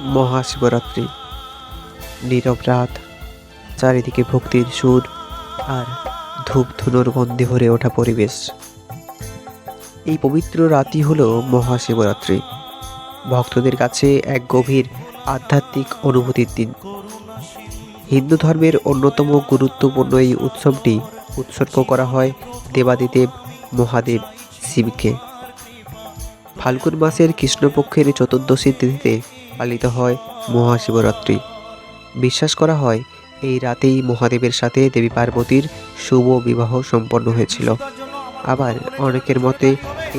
মহাশিবরাত্রি, নীরব রাত, চারিদিকে ভক্তির সুর আর ধূপ ধুনোর গন্ধে ভরে ওঠা পরিবেশ। এই পবিত্র রাতই হল মহাশিবরাত্রি। ভক্তদের কাছে এক গভীর আধ্যাত্মিক অনুভূতির দিন। হিন্দু ধর্মের অন্যতম গুরুত্বপূর্ণ এই উৎসবটি উৎসর্গ করা হয় দেবাদিদেব মহাদেব শিবকে। ফাল্গুন মাসের কৃষ্ণপক্ষের চতুর্দশী তিথিতে পালিত হয় মহাশিবরাত্রি। বিশ্বাস করা হয়, এই রাতেই মহাদেবের সাথে দেবী পার্বতীর শুভ বিবাহ সম্পন্ন হয়েছিল। আবার অনেকের মতে,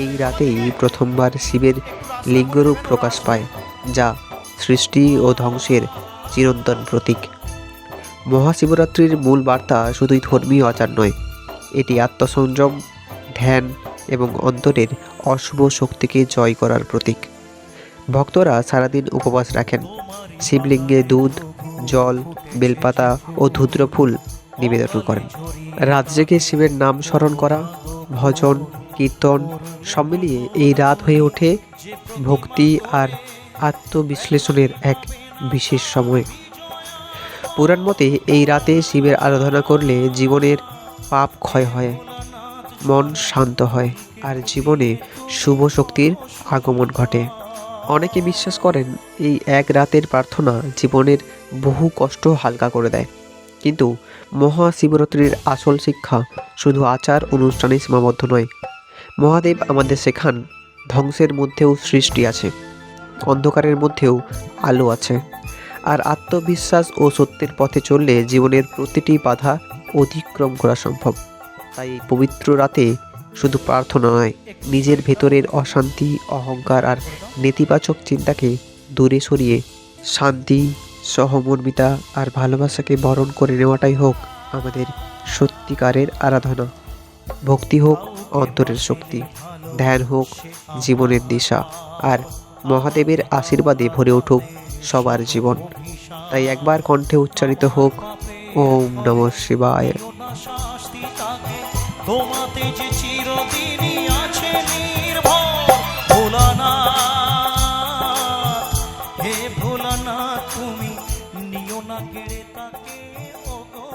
এই রাতেই প্রথমবার শিবের লিঙ্গরূপ প্রকাশ পায়, যা সৃষ্টি ও ধ্বংসের চিরন্তন প্রতীক। মহাশিবরাত্রির মূল বার্তা শুধুই ধর্মীয় আচার নয়, এটি আত্মসংযম ধ্যান এবং অন্তরের অশুভ শক্তিকে জয় করার প্রতীক। ভক্তরা সারাদিন উপবাস রাখেন। শিবলিঙ্গে দুধ, জল, বেলপাতা ও ধুদ্র ফুল নিবেদন করেন। রাত জেগে শিবের নাম স্মরণ করা, ভজন, কীর্তন সব মিলিয়ে এই রাত হয়ে ওঠে ভক্তি আর আত্মবিশ্লেষণের এক বিশেষ সময়। পুরাণ মতে এই রাতে শিবের আরাধনা করলে জীবনের পাপ ক্ষয় হয়। মন শান্ত হয় আর জীবনে শুভ শক্তির আগমন ঘটে। অনেকে বিশ্বাস করেন এই এক রাতের প্রার্থনা জীবনের বহু কষ্ট হালকা করে দেয়। কিন্তু মহাশিবরাত্রির আসল শিক্ষা শুধু আচার অনুষ্ঠানে সীমাবদ্ধ নয়। মহাদেব আমাদের শেখান, ধ্বংসের মধ্যেও সৃষ্টি আছে, অন্ধকারের মধ্যেও আলো আছে। আর আত্মবিশ্বাস ও সত্যের পথে চললে জীবনের প্রতিটি বাধা অতিক্রম করা সম্ভব। তাই এই পবিত্র রাতে শুধু প্রার্থনা নয়, নিজের ভেতরের অশান্তি, অহংকার আর নেতিবাচক চিন্তাকে দূরে সরিয়ে শান্তি, সহমর্মিতা আর ভালোবাসাকে বরণ করে নেওয়াটাই হোক আমাদের সত্যিকারের আরাধনা। ভক্তি হোক অন্তরের শক্তি, ধ্যান হোক জীবনের দিশা আর মহাদেবের আশীর্বাদে ভরে উঠুক সবার জীবন। তাই একবার কণ্ঠে উচ্চারিত হোক, ওম নম শিবায়। তোমাতে যে চিরদিনই আছে নির্ভর ভোলানা হে ভোলানা তুমি নিও না কেড়ে তাকে ও গো